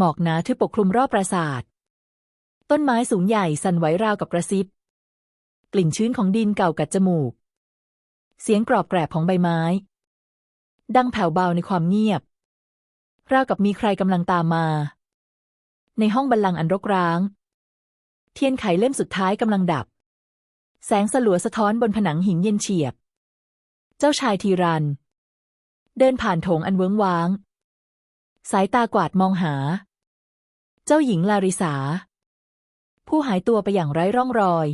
หมอกหนาทึบปกคลุมรอบปราสาท ต้นไม้สูงใหญ่สั่นไหวราวกับกระซิบ กลิ่นชื้นของดินเก่ากัดจมูก เสียงกรอบแกรบของใบไม้ ดังแผ่วเบาในความเงียบ ราวกับมีใครกำลังตามมา ในห้องบัลลังก์อันรกร้าง เทียนไขเล่มสุดท้ายกำลังดับ แสงสลัวสะท้อนบนผนังหินเย็นเฉียบ เจ้าชายทีรัน เดินผ่านโถงอันเวิ้งว้างสายตากวาดมองหา เจ้าหญิงลาริสา ผู้หายตัวไปอย่างไร้ร่องรอย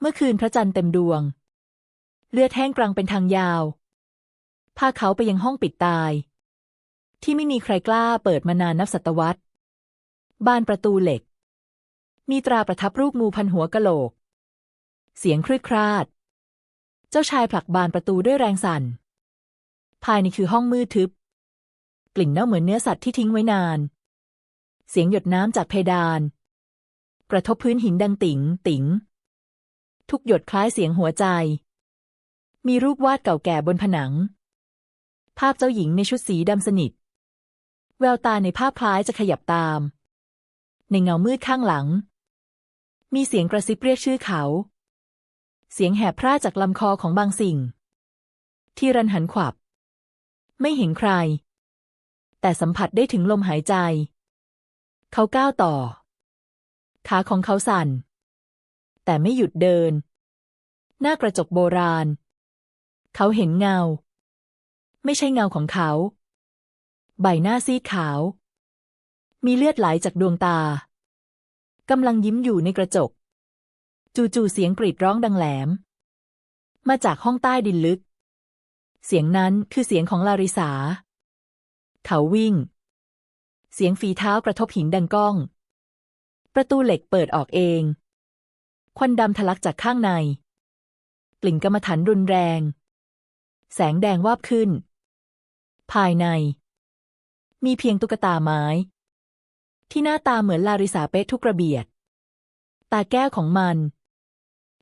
เมื่อคืนพระจันทร์เต็มดวง เลือดแห้งกรังเป็นทางยาว พาเขาไปยังห้องปิดตาย ที่ไม่มีใครกล้าเปิดมานานนับศตวรรษบานประตูเหล็ก มีตราประทับรูปงูพันหัวกะโหลก เสียงครืดคราด เจ้าชายผลักบานประตูด้วยแรงสั่น ภายในคือห้องมืดทึบ กลิ่นเน่าเหมือนเนื้อสัตว์ที่ทิ้งไว้นาน เสียงหยดน้ำจากเพดาน กระทบพื้นหินดังติ๋ง ติ๋ง ทุกหยดคล้ายเสียงหัวใจ มีรูปวาดเก่าแก่บนผนัง ภาพเจ้าหญิงในชุดสีดำสนิท แววตาในภาพคล้ายจะขยับตาม ในเงามืดข้างหลัง มีเสียงกระซิบเรียกชื่อเขา เสียงแหบพร่าจากลำคอของบางสิ่ง ที่รันหันขวับ ไม่เห็นใคร แต่สัมผัสได้ถึงลมหายใจ เขาก้าวต่อ ขาของเขาสั่น แต่ไม่หยุดเดิน หน้ากระจกโบราณ เขาเห็นเงา ไม่ใช่เงาของเขา ใบหน้าซีดขาว มีเลือดไหลจากดวงตากำลังยิ้มอยู่ในกระจก จู่ๆเสียงกรีดร้องดังแหลม มาจากห้องใต้ดินลึก เสียงนั้นคือเสียงของลาริสา เขาวิ่ง เสียงฝีเท้ากระทบหินดังก้อง ประตูเหล็กเปิดออกเอง ควันดำทะลักจากข้างใน กลิ่นกรรมฐานรุนแรง แสงแดงวาบขึ้น ภายใน มีเพียงตุ๊กตาไม้ ที่หน้าตาเหมือนลาริสาเป๊ะทุกระเบียด ตาแก้วของมัน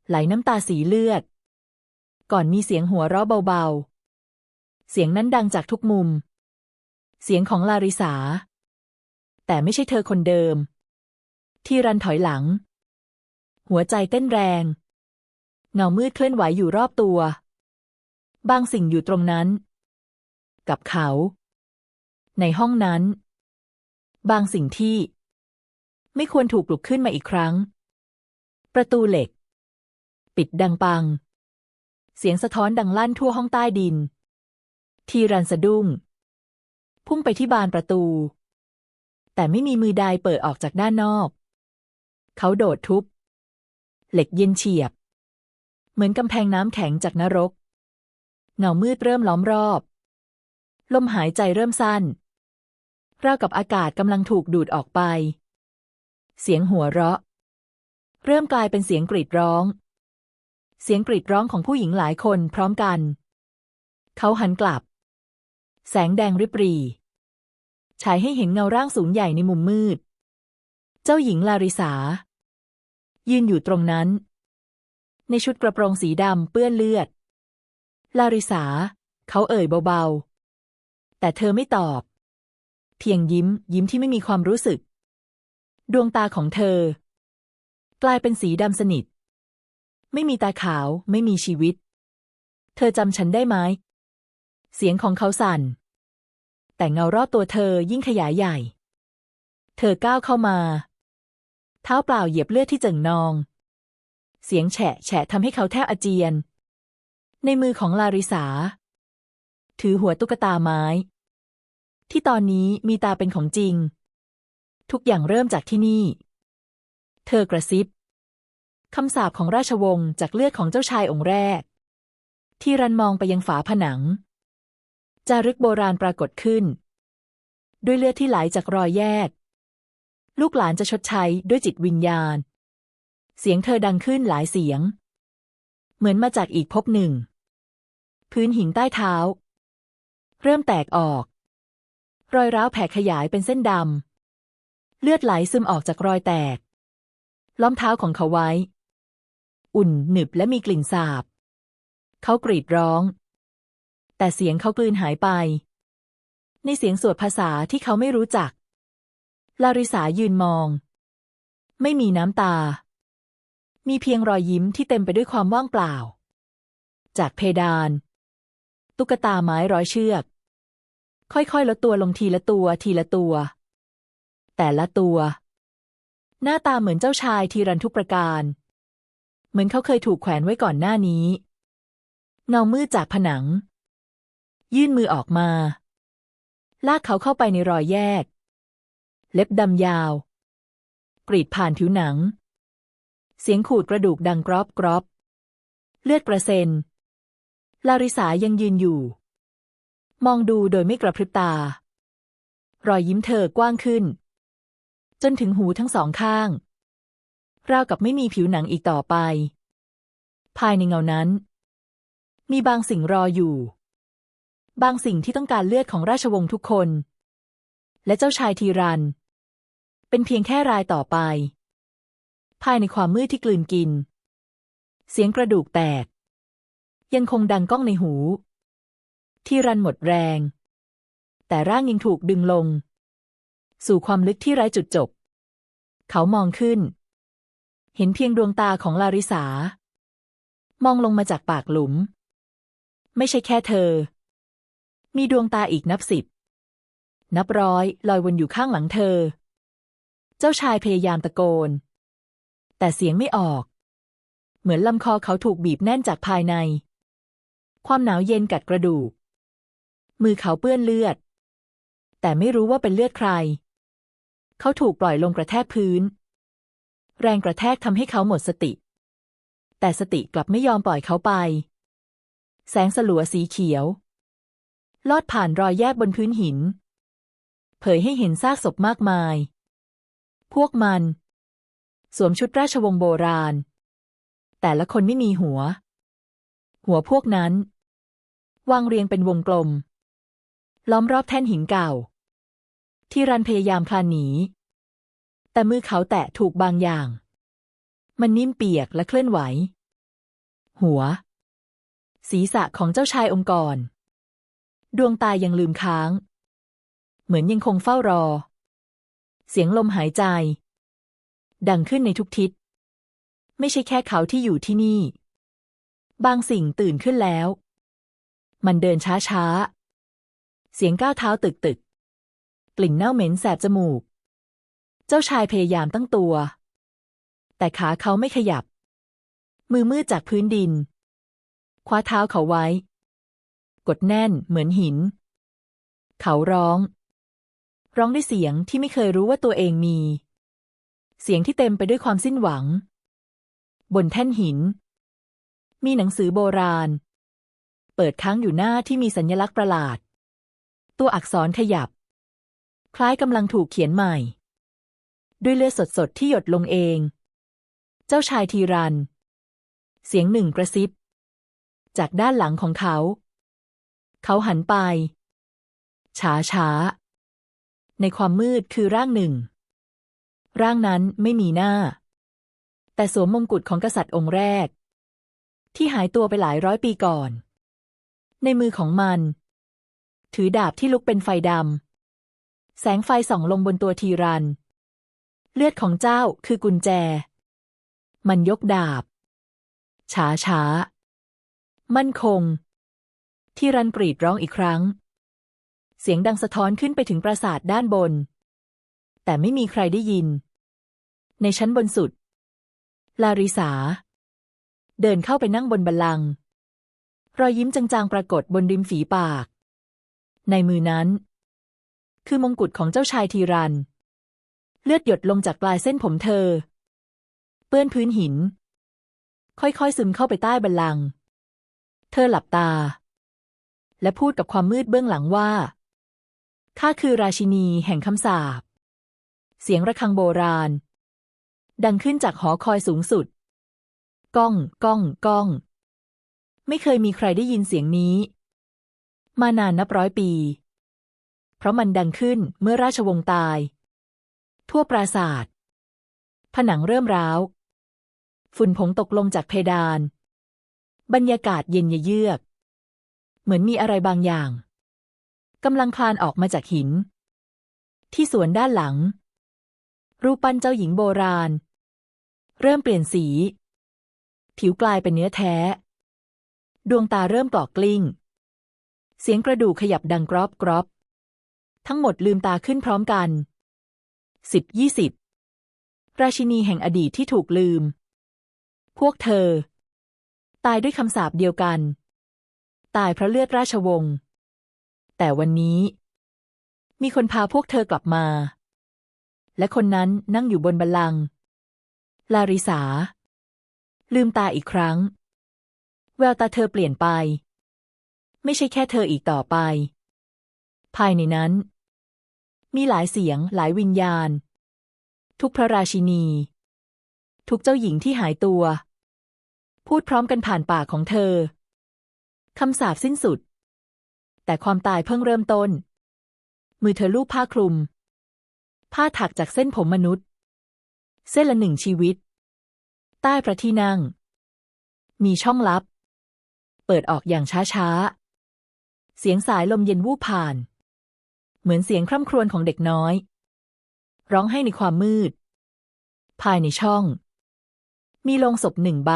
ไหลน้ำตาสีเลือด ก่อนมีเสียงหัวเราะเบาๆ เสียงนั้นดังจากทุกมุม เสียงของลาริสา แต่ไม่ใช่เธอคนเดิม ที่รันถอยหลัง หัวใจเต้นแรง เงามืดเคลื่อนไหวอยู่รอบตัว บางสิ่งอยู่ตรงนั้น กับเขา ในห้องนั้น บางสิ่งที่ ไม่ควรถูกปลุกขึ้นมาอีกครั้ง ประตูเหล็ก ปิดดังปัง เสียงสะท้อนดังลั่นทั่วห้องใต้ดิน ทีรันสะดุ้ง พุ่งไปที่บานประตู แต่ไม่มีมือใดเปิดออกจากด้านนอก เขาโดดทุบ เหล็กเย็นเฉียบ เหมือนกำแพงน้ำแข็งจากนรก เงามืดเริ่มล้อมรอบ ลมหายใจเริ่มสั้นราวกับอากาศกำลังถูกดูดออกไป เสียงหัวเราะ เริ่มกลายเป็นเสียงกรีดร้อง เสียงกรีดร้องของผู้หญิงหลายคนพร้อมกัน เขาหันกลับ แสงแดงริบรี ฉายให้เห็นเงาร่างสูงใหญ่ในมุมมืด เจ้าหญิงลาริสา ยืนอยู่ตรงนั้น ในชุดกระโปรงสีดำเปื้อนเลือด ลาริสา เขาเอ่ยเบาๆ แต่เธอไม่ตอบ เพียงยิ้ม ยิ้มที่ไม่มีความรู้สึก ดวงตาของเธอ กลายเป็นสีดำสนิท ไม่มีตาขาว ไม่มีชีวิต เธอจำฉันได้ไหม เสียงของเขาสั่น แต่เงารอบตัวเธอยิ่งขยายใหญ่ เธอก้าวเข้ามา เท้าเปล่าเหยียบเลือดที่เจิ่งนอง เสียงแฉะแฉะทำให้เขาแทบอาเจียน ในมือของลาริสา ถือหัวตุ๊กตาไม้ ที่ตอนนี้มีตาเป็นของจริง ทุกอย่างเริ่มจากที่นี่ เธอกระซิบคำสาปของราชวงศ์จากเลือดของเจ้าชายองค์แรก ที่รันมองไปยังฝาผนัง จารึกโบราณปรากฏขึ้น ด้วยเลือดที่ไหลจากรอยแยก ลูกหลานจะชดใช้ด้วยจิตวิญญาณ เสียงเธอดังขึ้นหลายเสียง เหมือนมาจากอีกภพหนึ่ง พื้นหินใต้เท้า เริ่มแตกออก รอยร้าวแผ่ขยายเป็นเส้นดำเลือดไหลซึมออกจากรอยแตก ล้อมเท้าของเขาไว้ อุ่นหนึบและมีกลิ่นสาบ เขากรีดร้อง แต่เสียงเขากลืนหายไป ในเสียงสวดภาษาที่เขาไม่รู้จัก ลาริสายืนมอง ไม่มีน้ำตา มีเพียงรอยยิ้มที่เต็มไปด้วยความว่างเปล่า จากเพดาน ตุ๊กตาไม้ร้อยเชือก ค่อยๆลดตัวลงทีละตัวทีละตัว แต่ละตัว หน้าตาเหมือนเจ้าชายทีรันทุกประการ เหมือนเขาเคยถูกแขวนไว้ก่อนหน้านี้เงามืดจากผนัง ยื่นมือออกมา ลากเขาเข้าไปในรอยแยก เล็บดำยาว กรีดผ่านผิวหนัง เสียงขูดกระดูกดังกรอบกรอบ เลือดกระเซ็น ลาริสายังยืนอยู่ มองดูโดยไม่กระพริบตา รอยยิ้มเธอกว้างขึ้น จนถึงหูทั้งสองข้าง ราวกับไม่มีผิวหนังอีกต่อไป ภายในเงานั้น มีบางสิ่งรออยู่ บางสิ่งที่ต้องการเลือดของราชวงศ์ทุกคน และเจ้าชายทีรัน เป็นเพียงแค่รายต่อไป ภายในความมืดที่กลืนกิน เสียงกระดูกแตก ยังคงดังก้องในหู ทีรันหมดแรง แต่ร่างยังถูกดึงลง สู่ความลึกที่ไร้จุดจบ เขามองขึ้น เห็นเพียงดวงตาของลาริสามองลงมาจากปากหลุม ไม่ใช่แค่เธอ มีดวงตาอีกนับสิบ นับร้อยลอยวนอยู่ข้างหลังเธอ เจ้าชายพยายามตะโกน แต่เสียงไม่ออก เหมือนลำคอเขาถูกบีบแน่นจากภายใน ความหนาวเย็นกัดกระดูก มือเขาเปื้อนเลือด แต่ไม่รู้ว่าเป็นเลือดใคร เขาถูกปล่อยลงกระแทกพื้น แรงกระแทกทำให้เขาหมดสติ แต่สติกลับไม่ยอมปล่อยเขาไป แสงสลัวสีเขียว ลอดผ่านรอยแยกบนพื้นหิน เผยให้เห็นซากศพมากมาย พวกมัน สวมชุดราชวงศ์โบราณ แต่ละคนไม่มีหัว หัวพวกนั้น วางเรียงเป็นวงกลม ล้อมรอบแท่นหินเก่า ที่รันพยายามคลานหนี แต่มือเขาแตะถูกบางอย่าง มันนิ่มเปียกและเคลื่อนไหว หัว ศีรษะของเจ้าชายองค์กร ดวงตายังลืมค้าง เหมือนยังคงเฝ้ารอ เสียงลมหายใจ ดังขึ้นในทุกทิศ ไม่ใช่แค่เขาที่อยู่ที่นี่ บางสิ่งตื่นขึ้นแล้ว มันเดินช้าช้าๆเสียงก้าวเท้าตึกตึกๆกลิ่นเน่าเหม็นแสบจมูก เจ้าชายพยายามตั้งตัว แต่ขาเขาไม่ขยับ มือมืดจากพื้นดิน คว้าเท้าเขาไว้ ดแน่นเหมือนหิน เขาร้อง ร้องด้วยเสียงที่ไม่เคยรู้ว่าตัวเองมี เสียงที่เต็มไปด้วยความสิ้นหวัง บนแท่นหิน มีหนังสือโบราณ เปิดค้างอยู่หน้าที่มีสัญลักษณ์ประหลาด ตัวอักษรขยับ คล้ายกำลังถูกเขียนใหม่ ด้วยเลือดสดๆที่หยดลงเอง เจ้าชายทีรัน เสียงหนึ่งกระซิบจากด้านหลังของเขา เขาหันไป ช้าช้า ในความมืดคือร่างหนึ่ง ร่างนั้นไม่มีหน้า แต่สวมมงกุฎของกษัตริย์องค์แรก ที่หายตัวไปหลายร้อยปีก่อน ในมือของมัน ถือดาบที่ลุกเป็นไฟดำ แสงไฟส่องลงบนตัวทีรัน เลือดของเจ้าคือกุญแจ มันยกดาบ ช้าช้า มั่นคง ทีรันกรีดร้องอีกครั้ง เสียงดังสะท้อนขึ้นไปถึงปราสาทด้านบน แต่ไม่มีใครได้ยิน ในชั้นบนสุด ลาริสา เดินเข้าไปนั่งบนบัลลังก์รอยยิ้มจางๆปรากฏบนริมฝีปาก ในมือนั้น คือมงกุฎของเจ้าชายทีรัน เลือดหยดลงจากปลายเส้นผมเธอ เปื้อนพื้นหิน ค่อยๆซึมเข้าไปใต้บัลลังก์เธอหลับตา และพูดกับความมืดเบื้องหลังว่า ข้าคือราชินีแห่งคำสาปเสียงระฆังโบราณ ดังขึ้นจากหอคอยสูงสุด ก้อง ก้อง ก้อง ไม่เคยมีใครได้ยินเสียงนี้ มานานนับร้อยปี เพราะมันดังขึ้นเมื่อราชวงศ์ตาย ทั่วปราสาทผนังเริ่มร้าว ฝุ่นผงตกลงจากเพดาน บรรยากาศเย็นเยือก เหมือนมีอะไรบางอย่างกำลังคลานออกมาจากหิน ที่สวนด้านหลัง รูปปั้นเจ้าหญิงโบราณ เริ่มเปลี่ยนสี ผิวกลายเป็นเนื้อแท้ ดวงตาเริ่มกรอกกลิ้ง เสียงกระดูกขยับดังกรอบกรอบ ทั้งหมดลืมตาขึ้นพร้อมกันสิบยี่สิบราชินีแห่งอดีตที่ถูกลืม พวกเธอ ตายด้วยคำสาปเดียวกัน ตายเพราะเลือดราชวงศ์ แต่วันนี้ มีคนพาพวกเธอกลับมา และคนนั้นนั่งอยู่บนบัลลังก์ลาริสา ลืมตาอีกครั้ง แววตาเธอเปลี่ยนไป ไม่ใช่แค่เธออีกต่อไป ภายในนั้น มีหลายเสียงหลายวิญญาณ ทุกพระราชินี ทุกเจ้าหญิงที่หายตัว พูดพร้อมกันผ่านปากของเธอ คำสาปสิ้นสุด แต่ความตายเพิ่งเริ่มต้น มือเธอลูบผ้าคลุม ผ้าถักจากเส้นผมมนุษย์ เส้นละหนึ่งชีวิต ใต้พระที่นั่ง มีช่องลับ เปิดออกอย่างช้าๆ เสียงสายลมเย็นวูบผ่าน เหมือนเสียงคร่ำครวญของเด็กน้อย ร้องให้ในความมืด ภายในช่อง มีโลงศพหนึ่งใบ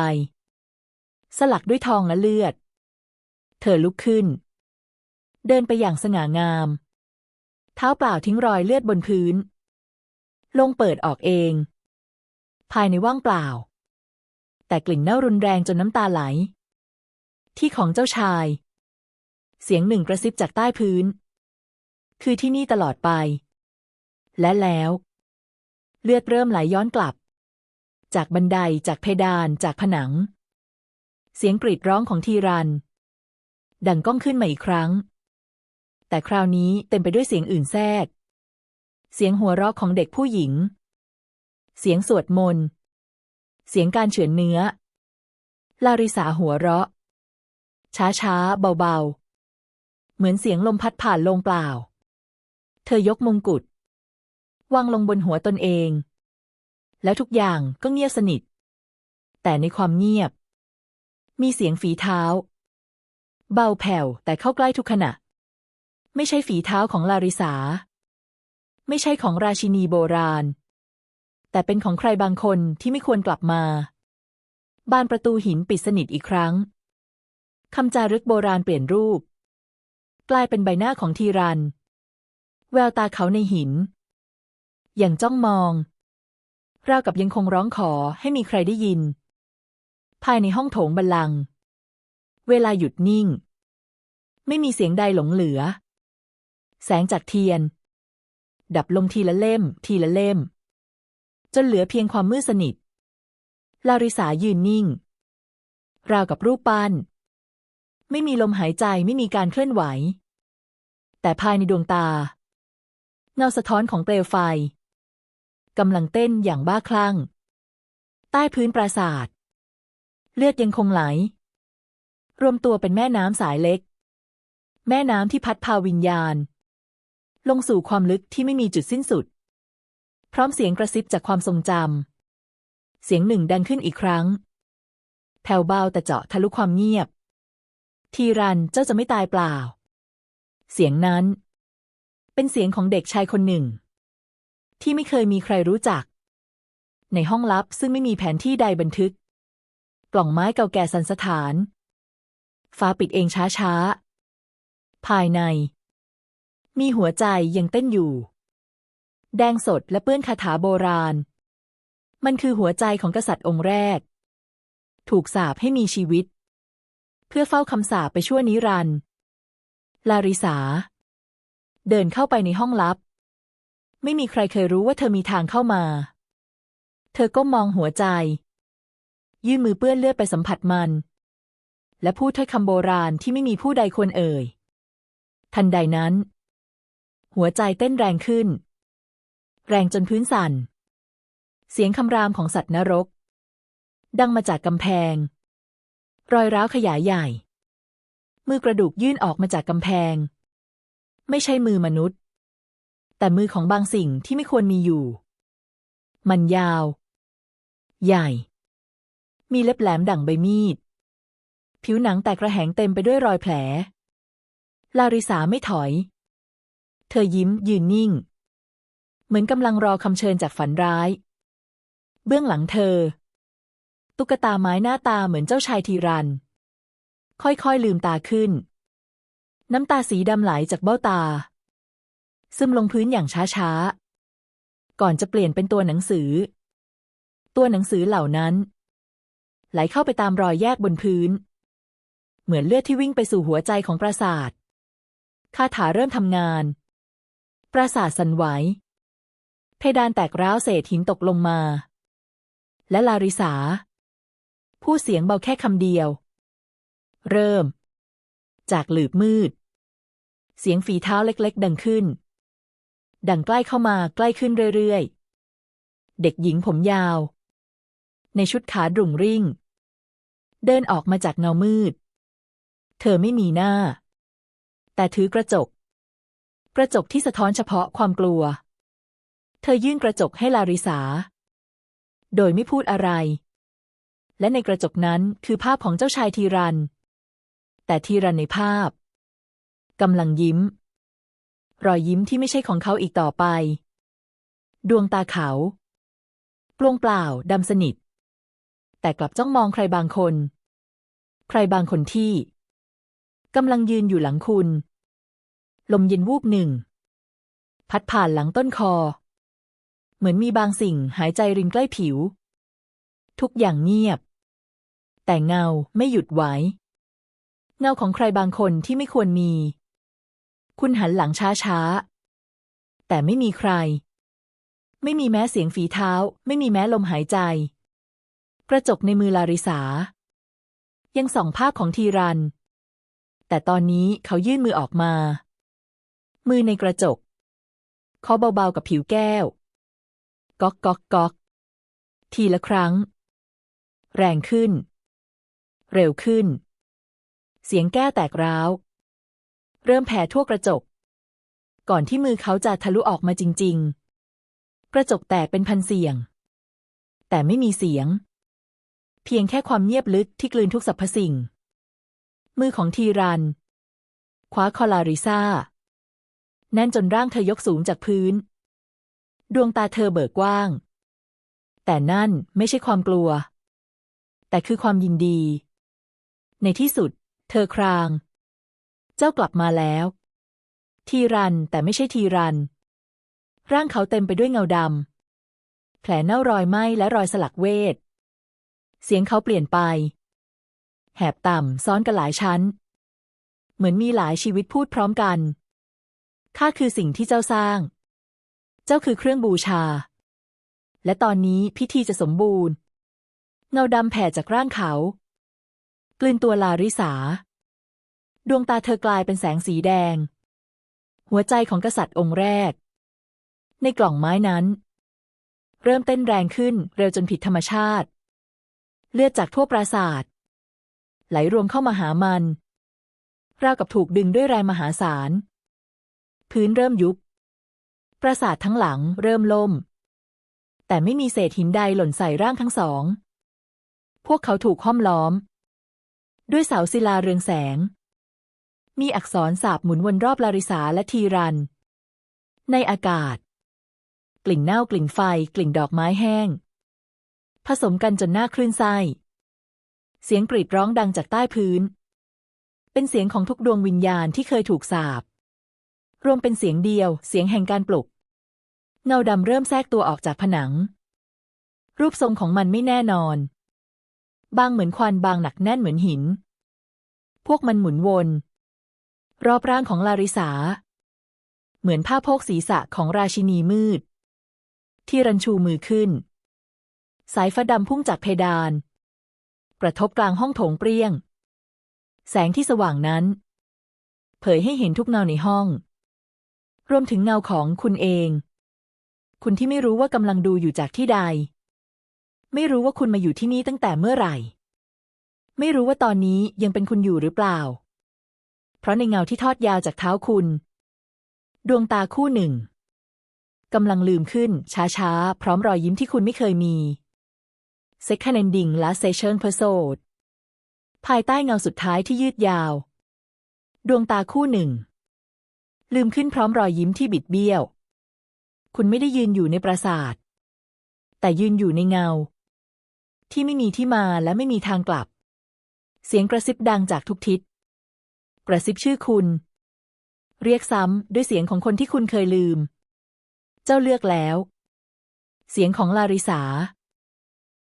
สลักด้วยทองและเลือด เธอลุกขึ้น เดินไปอย่างสง่างาม เท้าเปล่าทิ้งรอยเลือดบนพื้น ลงเปิดออกเอง ภายในว่างเปล่า แต่กลิ่นเน่ารุนแรงจนน้ำตาไหล ที่ของเจ้าชาย เสียงหนึ่งกระซิบจากใต้พื้น คือที่นี่ตลอดไป และแล้ว เลือดเริ่มไหลย้อนกลับ จากบันไดจากเพดานจากผนัง เสียงกรีดร้องของทีรัน ดังก้องขึ้นมาอีกครั้ง แต่คราวนี้เต็มไปด้วยเสียงอื่นแทรก เสียงหัวเราะของเด็กผู้หญิง เสียงสวดมนต์ เสียงการเฉือนเนื้อ ลาริสาหัวเราะ ช้าช้าๆเบาๆ เหมือนเสียงลมพัดผ่านลงเปล่า เธอยกมงกุฎวางลงบนหัวตนเอง แล้วทุกอย่างก็เงียบสนิท แต่ในความเงียบ มีเสียงฝีเท้า เบาแผ่วแต่เข้าใกล้ทุกขณะ ไม่ใช่ฝีเท้าของลาริสา ไม่ใช่ของราชินีโบราณ แต่เป็นของใครบางคนที่ไม่ควรกลับมา บานประตูหินปิดสนิทอีกครั้งคำจารึกโบราณเปลี่ยนรูป กลายเป็นใบหน้าของทีรัน แววตาเขาในหิน อย่างจ้องมอง ราวกับยังคงร้องขอให้มีใครได้ยิน ภายในห้องโถงบัลลัง เวลาหยุดนิ่ง ไม่มีเสียงใดหลงเหลือ แสงจากเทียน ดับลงทีละเล่ม ทีละเล่ม จนเหลือเพียงความมืดสนิท ลาริสายืนนิ่ง ราวกับรูปปั้น ไม่มีลมหายใจไม่มีการเคลื่อนไหว แต่ภายในดวงตา เงาสะท้อนของเปลวไฟกำลังเต้นอย่างบ้าคลั่ง ใต้พื้นปราสาท เลือดยังคงไหล รวมตัวเป็นแม่น้ำสายเล็ก แม่น้ำที่พัดพาวิญญาณ ลงสู่ความลึกที่ไม่มีจุดสิ้นสุด พร้อมเสียงกระซิบจากความทรงจำ เสียงหนึ่งดังขึ้นอีกครั้ง แผ่วเบาแต่เจาะทะลุความเงียบ ทีรันเจ้าจะไม่ตายเปล่า เสียงนั้น เป็นเสียงของเด็กชายคนหนึ่ง ที่ไม่เคยมีใครรู้จัก ในห้องลับซึ่งไม่มีแผนที่ใดบันทึก กล่องไม้เก่าแก่สันสถาน ฟ้าปิดเองช้าๆ ภายใน มีหัวใจยังเต้นอยู่ แดงสดและเปื้อนคาถาโบราณ มันคือหัวใจของกษัตริย์องค์แรก ถูกสาปให้มีชีวิต เพื่อเฝ้าคำสาปไปชั่วนิรันดร์ลาริสา เดินเข้าไปในห้องลับ ไม่มีใครเคยรู้ว่าเธอมีทางเข้ามา เธอก็มองหัวใจ ยื่นมือเปื้อนเลือดไปสัมผัสมัน และพูดถ้อยคำโบราณที่ไม่มีผู้ใดควรเอ่ย ทันใดนั้น หัวใจเต้นแรงขึ้น แรงจนพื้นสั่น เสียงคำรามของสัตว์นรก ดังมาจากกำแพง รอยร้าวขยายใหญ่ มือกระดูกยื่นออกมาจากกำแพง ไม่ใช่มือมนุษย์ แต่มือของบางสิ่งที่ไม่ควรมีอยู่ มันยาว ใหญ่ มีเล็บแหลมดั่งใบมีด ผิวหนังแตกระแหงเต็มไปด้วยรอยแผล ลาริสาไม่ถอย เธอยิ้มยืนนิ่ง เหมือนกำลังรอคำเชิญจากฝันร้าย เบื้องหลังเธอ ตุ๊กตาไม้หน้าตาเหมือนเจ้าชายทีรัน ค่อยๆลืมตาขึ้น น้ำตาสีดำไหลจากเบ้าตา ซึมลงพื้นอย่างช้าๆ ก่อนจะเปลี่ยนเป็นตัวหนังสือ ตัวหนังสือเหล่านั้น ไหลเข้าไปตามรอยแยกบนพื้น เหมือนเลือดที่วิ่งไปสู่หัวใจของปราสาท คาถาเริ่มทำงาน ปราสาทสั่นไหว เพดานแตกร้าวเศษหินตกลงมา และลาริสาพูดเสียงเบาแค่คำเดียว เริ่ม จากหลืบมืด เสียงฝีเท้าเล็กๆ ดังขึ้น ดังใกล้เข้ามาใกล้ขึ้นเรื่อยๆ เด็กหญิงผมยาว ในชุดขาดรุ่งริ่ง เดินออกมาจากเงามืด เธอไม่มีหน้า แต่ถือกระจก กระจกที่สะท้อนเฉพาะความกลัว เธอยื่นกระจกให้ลาริสา โดยไม่พูดอะไร และในกระจกนั้นคือภาพของเจ้าชายทีรัน แต่ทีรันในภาพกำลังยิ้ม รอยยิ้มที่ไม่ใช่ของเขาอีกต่อไป ดวงตาเขาปลวงเปล่าดำสนิท แต่กลับจ้องมองใครบางคน ใครบางคนที่ กำลังยืนอยู่หลังคุณ ลมเย็นวูบหนึ่ง พัดผ่านหลังต้นคอ เหมือนมีบางสิ่งหายใจริมใกล้ผิว ทุกอย่างเงียบ แต่เงาไม่หยุดไหวเงาของใครบางคนที่ไม่ควรมี คุณหันหลังช้าๆ แต่ไม่มีใคร ไม่มีแม้เสียงฝีเท้า ไม่มีแม้ลมหายใจ กระจกในมือลาริสา ยังส่องภาพของทีรัน แต่ตอนนี้เขายื่นมือออกมา มือในกระจกเคาะเบาๆกับผิวแก้ว ก๊อกก๊อกก๊อก ทีละครั้ง แรงขึ้น เร็วขึ้น เสียงแก้วแตกร้าว เริ่มแผ่ทั่วกระจก ก่อนที่มือเขาจะทะลุออกมาจริง ๆ กระจกแตกเป็นพันเสียง แต่ไม่มีเสียง เพียงแค่ความเงียบลึกที่กลืนทุกสรรพสิ่ง มือของทีรันคว้าคอลาริซาแน่นจนร่างเธอยกสูงจากพื้น ดวงตาเธอเบิกกว้าง แต่นั่นไม่ใช่ความกลัว แต่คือความยินดี ในที่สุด เธอคราง เจ้ากลับมาแล้ว ทีรันแต่ไม่ใช่ทีรัน ร่างเขาเต็มไปด้วยเงาดำแผลเน่ารอยไหม้และรอยสลักเวท เสียงเขาเปลี่ยนไป แหบต่ำซ้อนกันหลายชั้น เหมือนมีหลายชีวิตพูดพร้อมกัน ข้าคือสิ่งที่เจ้าสร้าง เจ้าคือเครื่องบูชา และตอนนี้พิธีจะสมบูรณ์ เงาดำแผ่จากร่างเขา กลืนตัวลาริสา ดวงตาเธอกลายเป็นแสงสีแดง หัวใจของกษัตริย์องค์แรก ในกล่องไม้นั้น เริ่มเต้นแรงขึ้นเร็วจนผิดธรรมชาติ เลือดจากทั่วปราสาท ไหลรวมเข้ามาหามัน ราวกับถูกดึงด้วยแรงมหาศาล พื้นเริ่มยุบ ปราสาททั้งหลังเริ่มล่ม แต่ไม่มีเศษหินใดหล่นใส่ร่างทั้งสอง พวกเขาถูกห้อมล้อม ด้วยเสาศิลาเรืองแสง มีอักษรสาบหมุนวนรอบลาริสาและทีรัน ในอากาศ กลิ่นเน่ากลิ่นไฟ กลิ่นดอกไม้แห้ง ผสมกันจนหน้าคลื่นไส้ เสียงกรีดร้องดังจากใต้พื้น เป็นเสียงของทุกดวงวิญญาณที่เคยถูกสาบ รวมเป็นเสียงเดียว เสียงแห่งการปลุก เงาดำเริ่มแทรกตัวออกจากผนัง รูปทรงของมันไม่แน่นอน บางเหมือนควันบางหนักแน่นเหมือนหิน พวกมันหมุนวน รอบร่างของลาริสา เหมือนผ้าโพกศีรษะของราชินีมืด ที่รันชูมือขึ้น สายฟ้าดำพุ่งจากเพดาน กระทบกลางห้องโถงเปรี้ยง แสงที่สว่างนั้น เผยให้เห็นทุกเงาในห้อง รวมถึงเงาของคุณเอง คุณที่ไม่รู้ว่ากำลังดูอยู่จากที่ใด ไม่รู้ว่าคุณมาอยู่ที่นี่ตั้งแต่เมื่อไหร่ ไม่รู้ว่าตอนนี้ยังเป็นคุณอยู่หรือเปล่า เพราะในเงาที่ทอดยาวจากเท้าคุณ ดวงตาคู่หนึ่งกำลังลืมขึ้นช้าๆ พร้อมรอยยิ้มที่คุณไม่เคยมี Second Ending และ Session p e r s o d ภายใต้เงาสุดท้ายที่ยืดยาว ดวงตาคู่หนึ่ง ลืมขึ้นพร้อมรอยยิ้มที่บิดเบี้ยว คุณไม่ได้ยืนอยู่ในปราสาท แต่ยืนอยู่ในเงา ที่ไม่มีที่มาและไม่มีทางกลับ เสียงกระซิบดังจากทุกทิศ กระซิบชื่อคุณ เรียกซ้ำด้วยเสียงของคนที่คุณเคยลืม เจ้าเลือกแล้ว เสียงของลาริสา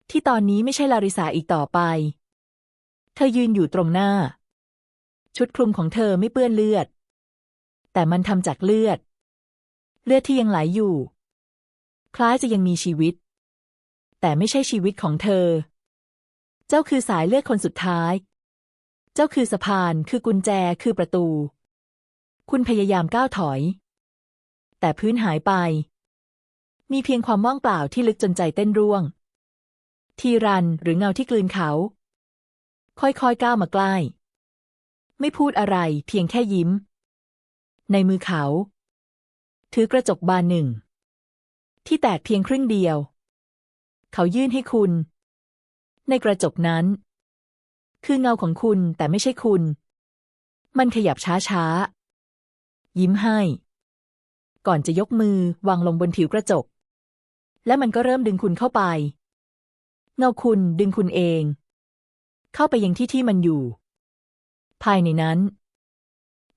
ที่ตอนนี้ไม่ใช่ลาริสาอีกต่อไป เธอยืนอยู่ตรงหน้า ชุดคลุมของเธอไม่เปื้อนเลือด แต่มันทำจากเลือด เลือดที่ยังไหลอยู่ คล้ายจะยังมีชีวิต แต่ไม่ใช่ชีวิตของเธอ เจ้าคือสายเลือดคนสุดท้าย เจ้าคือสะพานคือกุญแจคือประตู คุณพยายามก้าวถอย แต่พื้นหายไป มีเพียงความว่างเปล่าที่ลึกจนใจเต้นร่วง ทีรันหรือเงาที่กลืนเขา ค่อยๆก้าวมาใกล้ ไม่พูดอะไรเพียงแค่ยิ้ม ในมือเขา ถือกระจกบานหนึ่ง ที่แตกเพียงครึ่งเดียว เขายื่นให้คุณ ในกระจกนั้น คือเงาของคุณแต่ไม่ใช่คุณ มันขยับช้าๆ ยิ้มให้ ก่อนจะยกมือวางลงบนผิวกระจก และมันก็เริ่มดึงคุณเข้าไป เงาคุณดึงคุณเอง เข้าไปยังที่ที่มันอยู่ ภายในนั้น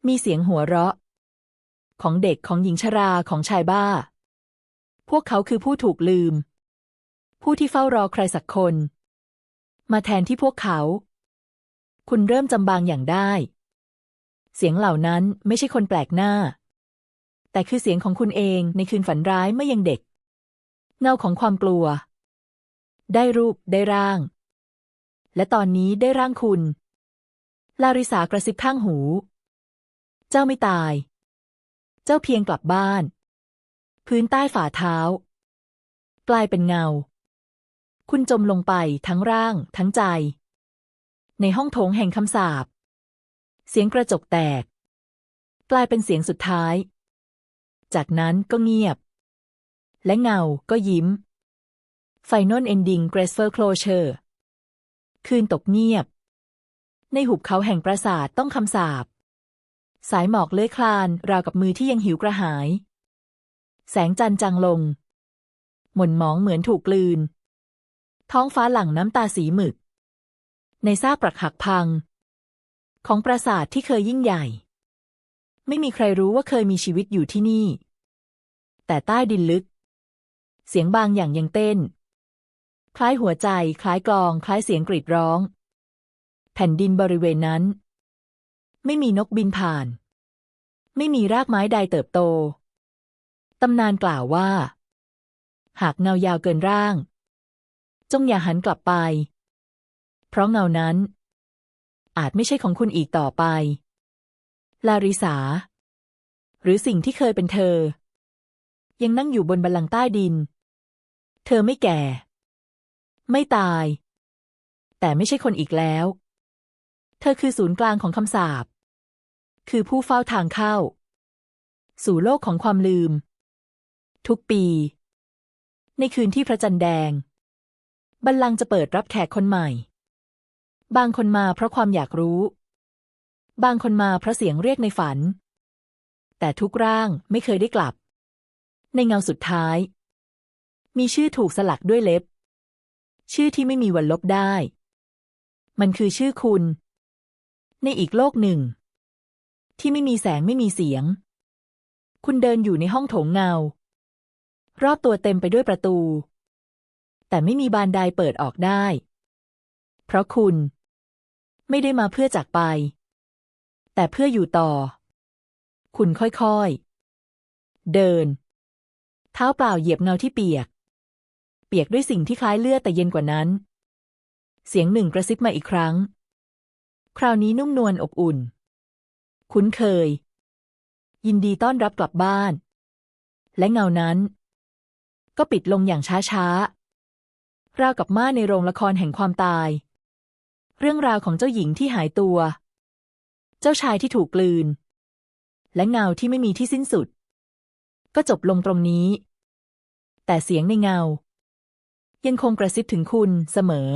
มีเสียงหัวเราะ ของเด็กของหญิงชราของชายบ้า พวกเขาคือผู้ถูกลืม ผู้ที่เฝ้ารอใครสักคน มาแทนที่พวกเขา คุณเริ่มจำบางอย่างได้ เสียงเหล่านั้นไม่ใช่คนแปลกหน้า แต่คือเสียงของคุณเองในคืนฝันร้ายเมื่อยังเด็ก เงาของความกลัว ได้รูปได้ร่าง และตอนนี้ได้ร่างคุณ ลาริสากระซิบข้างหู เจ้าไม่ตาย เจ้าเพียงกลับบ้าน พื้นใต้ฝ่าเท้า กลายเป็นเงา คุณจมลงไปทั้งร่างทั้งใจ ในห้องโถงแห่งคำสาปเสียงกระจกแตก กลายเป็นเสียงสุดท้าย จากนั้นก็เงียบ และเงาก็ยิ้ม Final Ending Graceful Closure คืนตกเงียบ ในหุบเขาแห่งปราสาทต้องคำสาปสายหมอกเลื้อยคลาน ราวกับมือที่ยังหิวกระหาย แสงจันทร์จางลง หม่นหมองเหมือนถูกกลืน ท้องฟ้าหลั่งน้ำตาสีหมึก ในซากปรักหักพัง ของปราสาทที่เคยยิ่งใหญ่ ไม่มีใครรู้ว่าเคยมีชีวิตอยู่ที่นี่ แต่ใต้ดินลึก เสียงบางอย่างยังเต้น คล้ายหัวใจ คล้ายกลอง คล้ายเสียงกรีดร้อง แผ่นดินบริเวณนั้น ไม่มีนกบินผ่าน ไม่มีรากไม้ใดเติบโต ตำนานกล่าวว่า หากเงายาวเกินร่าง จงอย่าหันกลับไป เพราะเงานั้น อาจไม่ใช่ของคุณอีกต่อไป ลาริสา หรือสิ่งที่เคยเป็นเธอ ยังนั่งอยู่บนบัลลังก์ใต้ดิน เธอไม่แก่ ไม่ตาย แต่ไม่ใช่คนอีกแล้ว เธอคือศูนย์กลางของคำสาป คือผู้เฝ้าทางเข้า สู่โลกของความลืม ทุกปี ในคืนที่พระจันทร์แดง บัลลังก์จะเปิดรับแขกคนใหม่ บางคนมาเพราะความอยากรู้ บางคนมาเพราะเสียงเรียกในฝัน แต่ทุกร่างไม่เคยได้กลับ ในเงาสุดท้าย มีชื่อถูกสลักด้วยเล็บ ชื่อที่ไม่มีวันลบได้ มันคือชื่อคุณ ในอีกโลกหนึ่ง ที่ไม่มีแสงไม่มีเสียง คุณเดินอยู่ในห้องโถงเงา รอบตัวเต็มไปด้วยประตู แต่ไม่มีบานใดเปิดออกได้ เพราะคุณ ไม่ได้มาเพื่อจากไป แต่เพื่ออยู่ต่อ คุณค่อยๆ เดิน เท้าเปล่าเหยียบเงาที่เปียก ปียกด้วยสิ่งที่คล้ายเลือดแต่เย็นกว่านั้น เสียงหนึ่งกระซิบมาอีกครั้ง คราวนี้นุ่มนวลอบอุ่น คุ้นเคย ยินดีต้อนรับกลับบ้าน และเงานั้น ก็ปิดลงอย่างช้าๆ ราวกับม่าในโรงละครแห่งความตาย เรื่องราวของเจ้าหญิงที่หายตัว เจ้าชายที่ถูกกลืน และเงาที่ไม่มีที่สิ้นสุด ก็จบลงตรงนี้ แต่เสียงในเงา ยังคงกระซิบถึงคุณเสมอ